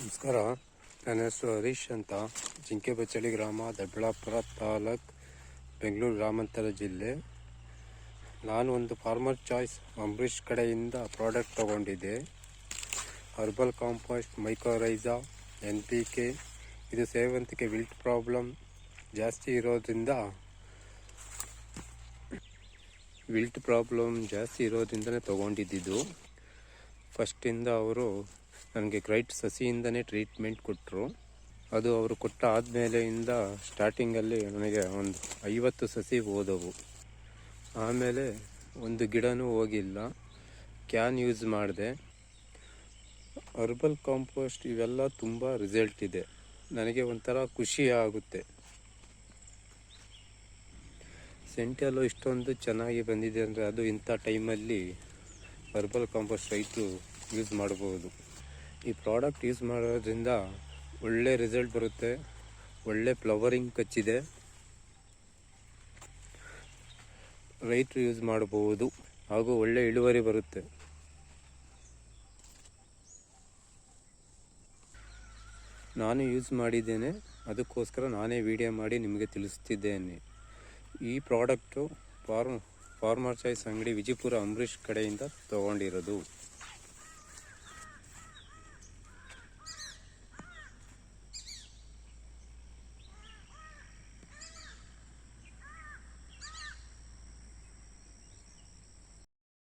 ನಮಸ್ಕಾರ. ನನ್ನ ಹೆಸರು ಹರೀಶ್ ಅಂತ. ಜಿಂಕೆಬಚ್ಚಳಿ ಗ್ರಾಮ ದೊಡ್ಡಬಳ್ಳಾಪುರ ತಾಲೂಕ್, ಬೆಂಗಳೂರು ಗ್ರಾಮಾಂತರ ಜಿಲ್ಲೆ. ನಾನು ಒಂದು ಫಾರ್ಮರ್ ಚಾಯ್ಸ್ ಅಂಬರೀಷ್ ಕಡೆಯಿಂದ ಪ್ರಾಡಕ್ಟ್ ತಗೊಂಡಿದ್ದೆ. Herbal compost mycorrhiza N P K ಇದು ಸೇವಂತಿಗೆ ವಿಲ್ಟ್ ಪ್ರಾಬ್ಲಮ್ ಜಾಸ್ತಿ ಇರೋದ್ರಿಂದ ವಿಲ್ಟ್ ಪ್ರಾಬ್ಲಮ್ ಜಾಸ್ತಿ ಇರೋದ್ರಿಂದಲೇ ತೊಗೊಂಡಿದ್ದಿದ್ದು ಫಸ್ಟಿಂದ ಅವರು ನನಗೆ ಗ್ರೈಟ್ ಸಸಿಯಿಂದನೇ ಟ್ರೀಟ್ಮೆಂಟ್ ಕೊಟ್ಟರು ಅದು ಅವರು ಕೊಟ್ಟ ಆದಮೇಲೆಯಿಂದ ಸ್ಟಾರ್ಟಿಂಗಲ್ಲಿ ನನಗೆ ಒಂದು ಐವತ್ತು ಸಸಿ ಹೋದವು. ಆಮೇಲೆ ಒಂದು ಗಿಡನೂ ಹೋಗಿಲ್ಲ. ಕ್ಯಾನ್ ಯೂಸ್ ಮಾಡಿದೆ. ಹರ್ಬಲ್ ಕಾಂಪೋಸ್ಟ್ ಇವೆಲ್ಲ ತುಂಬ ರಿಸಲ್ಟ್ ಇದೆ. ನನಗೆ ಒಂಥರ ಖುಷಿ ಆಗುತ್ತೆ. ಸೆಂಟೆಲ್ಲೋ ಇಷ್ಟೊಂದು ಚೆನ್ನಾಗಿ ಬಂದಿದೆ ಅಂದರೆ ಅದು ಇಂಥ ಟೈಮಲ್ಲಿ ಹರ್ಬಲ್ ಕಾಂಪೋಸ್ಟ್ ರೈತರು ಯೂಸ್ ಮಾಡ್ಬೋದು. ಈ ಪ್ರಾಡಕ್ಟ್ ಯೂಸ್ ಮಾಡೋದ್ರಿಂದ ಒಳ್ಳೆ ರಿಸಲ್ಟ್ ಬರುತ್ತೆ. ಒಳ್ಳೆ ಫ್ಲವರಿಂಗ್ ಕಚ್ಚಿದೆ. ರೈತರು ಯೂಸ್ ಮಾಡಬಹುದು. ಹಾಗೂ ಒಳ್ಳೆ ಇಳುವರಿ ಬರುತ್ತೆ. ನಾನು ಯೂಸ್ ಮಾಡಿದ್ದೇನೆ. ಅದಕ್ಕೋಸ್ಕರ ನಾನೇ ವಿಡಿಯೋ ಮಾಡಿ ನಿಮಗೆ ತಿಳಿಸ್ತಿದ್ದೇನೆ. ಈ ಪ್ರಾಡಕ್ಟು ಫಾರ್ಮ್, ಫಾರ್ಮರ್ ಚಾಯ್ಸ್ ಅಂಗಡಿ ವಿಜಯಪುರ ಅಂಬರೀಷ್ ಕಡೆಯಿಂದ ತಗೊಂಡಿರೋದು.